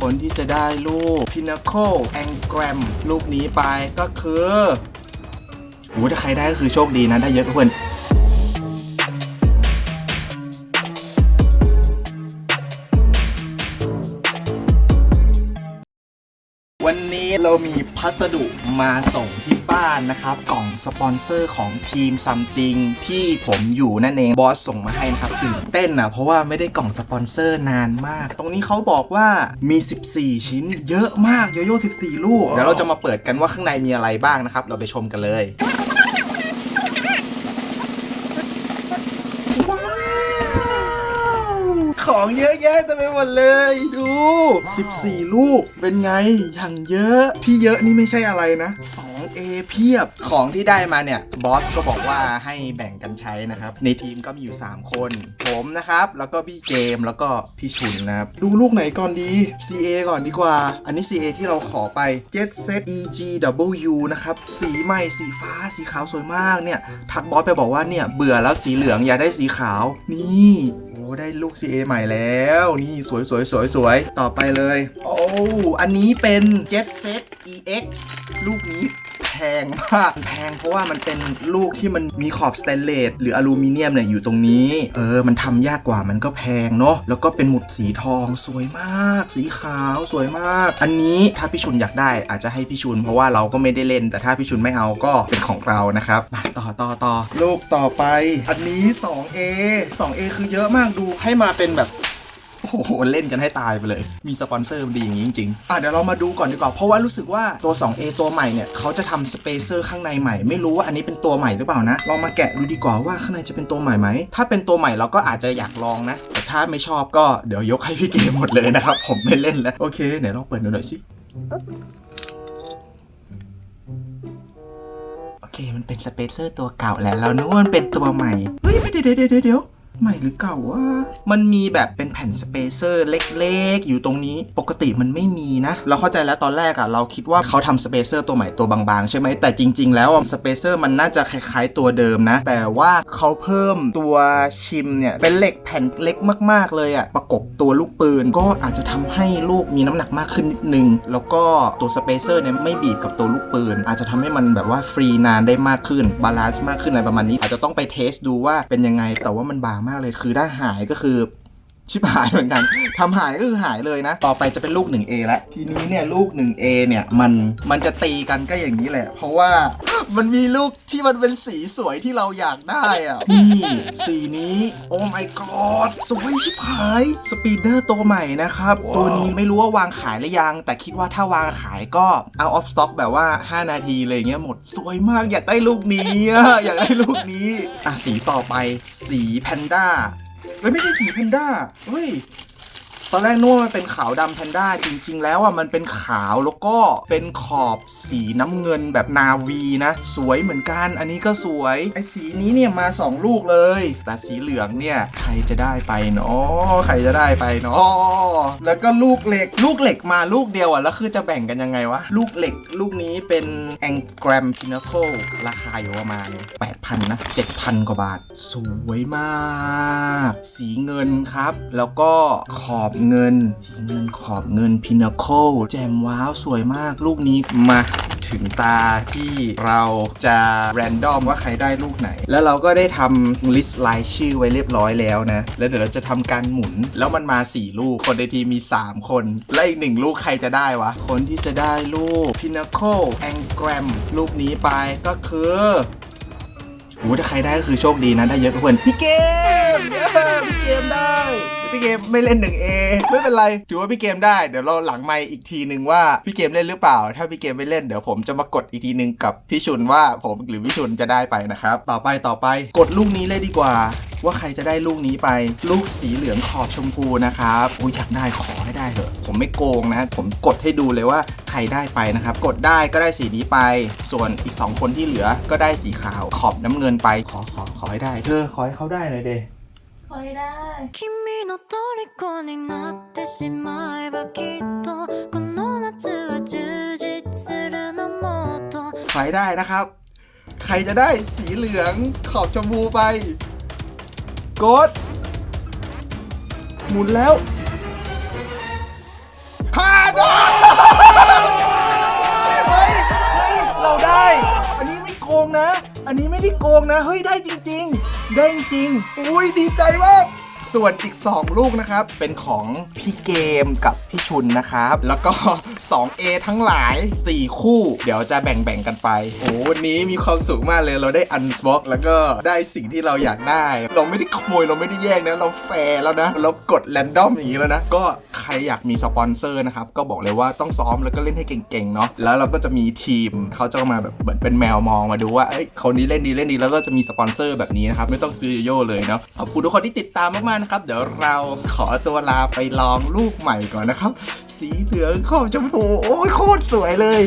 คนที่จะได้ลูก Pinnacle Engram ลูกนี้ไปก็คือโอ้ถ้าใครได้ก็คือโชคดีนะ ได้เยอะเพื่อน วันนี้เรามีพัสดุมาส่งที่บ้านนะครับ กล่องสปอนเซอร์ของทีมซัมติงที่ผมอยู่นั่นเองบอสส่งมาให้นะครับตื่นเต้นอะเพราะว่าไม่ได้กล่องสปอนเซอร์นานมาก ตรงนี้เขาบอกว่ามี 14 ชิ้น เยอะมากโยโย่14 ลูกเดี๋ยวเราจะมาเปิดกันว่าข้างในมีอะไรบ้างนะครับ เราไปชมกันเลย ของเยอะแยะเต็มไปหมดเลย ดู 14 ลูกเป็นไงอย่างเยอะที่เยอะนี่ไม่ใช่อะไรนะ 2A เพียบของที่ได้มาเนี่ยบอสก็บอกว่าให้แบ่งกันใช้นะครับ ในทีมก็มีอยู่ 3 คน ผมนะครับ แล้วก็พี่เกมแล้วก็พี่ชุนนะครับ ดูลูกไหนก่อนดี CA ก่อนดีกว่า อันนี้ CA ที่เราขอไป Jet Set EGW นะครับ สีใหม่สีฟ้าสีขาวสวยมากเนี่ย ทักบอสไปบอกว่าเนี่ย เบื่อแล้วสีเหลืองอยากได้สีขาว นี่ ได้ลูก CA ใหม่แล้ว นี่สวยสวยสวยสวยต่อไปเลย โอ้ อันนี้เป็น Jet Set EX ลูกนี้ งมากแพงเพราะว่ามันเป็นลูกที่มันมีขอบสแตนเลสหรืออลูมิเนียมเนี่ยอยู่ตรงนี้ เออ มันทำยากกว่ามันก็แพงเนาะแล้วก็เป็นหมุดสีทองสวยมาก สีขาวสวยมาก อันนี้ถ้าพี่ชุนอยากได้อาจจะให้พี่ชุน เพราะว่าเราก็ไม่ได้เล่น แต่ถ้าพี่ชุนไม่เอาก็เป็นของเรานะครับมาต่อต่อต่อลูกต่อไป อันนี้ 2A 2A คือเยอะมากดูให้มาเป็นแบบ โอ้โหเล่นกันให้ตายไปเลย มีสปอนเซอร์ดีอย่างนี้จริงๆอะเดี๋ยวเรามาดูก่อนดีกว่า เพราะว่ารู้สึกว่าตัว 2A ตัวใหม่เนี่ยเขาจะทำสเปเซอร์ข้างในใหม่ ไม่รู้ว่าอันนี้เป็นตัวใหม่หรือเปล่านะลองมาแกะดูดีกว่าว่าข้างในจะเป็นตัวใหม่ไหม ถ้าเป็นตัวใหม่เราก็อาจจะอยากลองนะ แต่ถ้าไม่ชอบก็เดี๋ยวยกให้พี่เกมหมดเลยนะครับ ผมไม่เล่นแล้ว โอเคไหนลองเปิดดูหน่อยสิโอเคมันเป็นสเปเซอร์ตัวเก่าและเรานึกว่ามันเป็นตัวใหม่ เฮ้ยไม่เดี๋ยวเดี๋ยวเดี๋ยวเดี๋ยว ใหม่หรือเก่าวะ มันมีแบบเป็นแผ่นสเปเซอร์เล็กๆ อยู่ตรงนี้ ปกติมันไม่มีนะ เราเข้าใจแล้วตอนแรกอะเราคิดว่าเขาทำสเปเซอร์ตัวใหม่ตัวบางๆ ใช่ไหม แต่จริง ๆ แล้วสเปเซอร์มันน่าจะคล้ายๆตัวเดิมนะ แต่ว่าเขาเพิ่มตัวชิมเนี่ย เป็นเหล็กแผ่นเล็กมากๆเลยอะประกบตัวลูกปืนก็อาจจะทำให้ลูกมีน้ำหนักมากขึ้นนิดนึง แล้วก็ตัวสเปเซอร์เนี่ยไม่บีบกับตัวลูกปืน อาจจะทำให้มันแบบว่าฟรีนานได้มากขึ้น บาลานซ์มากขึ้นอะไรประมาณนี้ อาจจะต้องไปเทสดูว่าเป็นยังไง แต่ว่ามันบางมากเลยคือถ้าหายก็คือ ชิบหายเหมือนกันทำหายก็คือหายเลยนะ ต่อไปจะเป็นลูก 1A แล้วทีนี้เนี่ยลูก 1A เนี่ยมันมันจะตีกันก็อย่างนี้แหละ เพราะว่ามันมีลูกที่มันเป็นสีสวยที่เราอยากได้อะนี่สีนี้ โอ้ my god สวยชิบหายสปีดเดอร์ตัวใหม่นะครับ ตัวนี้ไม่รู้ว่าวางขายหรือยัง แต่คิดว่าถ้าวางขายก็เอาออฟสต็อกแบบว่า 5 นาทีเลยเงี้ยหมด สวยมากอยากได้ลูกนี้อะอยากได้ลูกนี้อะสีต่อไปสีแพนด้า เฮ้ยไม่ใช่สีแพนด้าเฮ้ย ตอนแรกนึกว่ามันเป็นขาวดำแพนด้าจริง ๆ แล้วอะมันเป็นขาวแล้วก็เป็นขอบสีน้ำเงินแบบนาวีนะ สวยเหมือนกันอันนี้ก็สวยไอ้สีนี้เนี่ยมา 2 ลูกเลย แต่สีเหลืองเนี่ยใครจะได้ไปเนาะใครจะได้ไปเนาะแล้วก็ลูกเหล็กลูกเหล็กมาลูกเดียวอะแล้วคือจะแบ่งกันยังไงวะลูกเหล็กลูกนี้เป็น Engram Pinnacle ราคาอยู่ประมาณ8,000นะ7,000 กว่าบาท สวยมาก สีเงินครับ แล้วก็ขอบเงิน สีเงินขอบเงิน Pinnacle แจมว้าวสวยมากลูกนี้มาถึงตาที่เราจะแรนดอมว่าใครได้ลูกไหน แล้วเราก็ได้ทำลิสต์รายชื่อไว้เรียบร้อยแล้วนะ แล้วเดี๋ยวเราจะทำการหมุน แล้วมันมา 4 ลูก คนในทีมมี3 คน และอีกหนึ่งลูกใครจะได้วะ คนที่จะได้ลูก Pinnacle Engram ลูกนี้ไปก็คือโอ้ถ้าใครได้ก็คือโชคดีนะ ได้เยอะกว่าเพื่อนพี่เกมพี่เกมได้ พี่เกมไม่เล่นหนึ่งเอไม่เป็นไร ถือว่าพี่เกมได้ เดี๋ยวเราหลังไมค์อีกทีหนึ่งว่าพี่เกมเล่นหรือเปล่า ถ้าพี่เกมไม่เล่นเดี๋ยวผมจะมากดอีกทีหนึ่งกับพี่ชุนว่าผมหรือพี่ชุนจะได้ไปนะครับ ต่อไปต่อไป กดลูกนี้เลยดีกว่า ว่าใครจะได้ลูกนี้ไป ลูกสีเหลืองขอบชมพูนะครับอุ้ยอยากได้ขอให้ได้เถอะ ผมไม่โกงนะ ผมกดให้ดูเลยว่าใครได้ไปนะครับ กดได้ก็ได้สีนี้ไป ส่วนอีก 2 คนที่เหลือก็ได้สีขาวขอบน้ำเงินไปขอขอขอให้ได้เธอขอให้เขาได้หน่อยเด คอได้君の虜になってしまえばきっとこの夏は充実するのもとขายได้นะครับ ใครจะได้สีเหลืองขอบชมพูไป กด หมุนแล้วหาดอกเฮ้ยเฮ้ยเราได้ อันนี้ไม่โกงนะ อันนี้ไม่ได้โกงนะ เฮ้ย ได้จริง ๆ ได้จริง อุ้ยดีใจมาก ส่วนอีก 2 ลูกนะครับ เป็นของพี่เกมกับพี่ชุนนะครับ แล้วก็ 2A ทั้งหลาย 4 คู่ เดี๋ยวจะแบ่งๆกันไป โอ้วันนี้มีความสุขมากเลยเราได้อันบ็อกแล้วก็ได้สิ่งที่เราอยากได้ เราไม่ได้ขโมยเราไม่ได้แย่งนะ เราแฟร์แล้วนะ เรากดแรนดอมอย่างนี้แล้วนะ ก็ใครอยากมีสปอนเซอร์นะครับก็บอกเลยว่าต้องซ้อมแล้วก็เล่นให้เก่งๆเนาะแล้วเราก็จะมีทีมเขาจะมาแบบเหมือนเป็นแมวมองมาดูว่าเอ้ยคนนี้เล่นดีเล่นดีแล้วก็จะมีสปอนเซอร์แบบนี้นะครับไม่ต้องซื้อโยโย่เลยเนาะขอบคุณทุกคนที่ติดตามมากๆนะครับ เดี๋ยวเราขอตัวลาไปลองลูกใหม่ก่อนนะครับ สีเหลืองขอบชมพู โอ้ยโคตรสวยเลย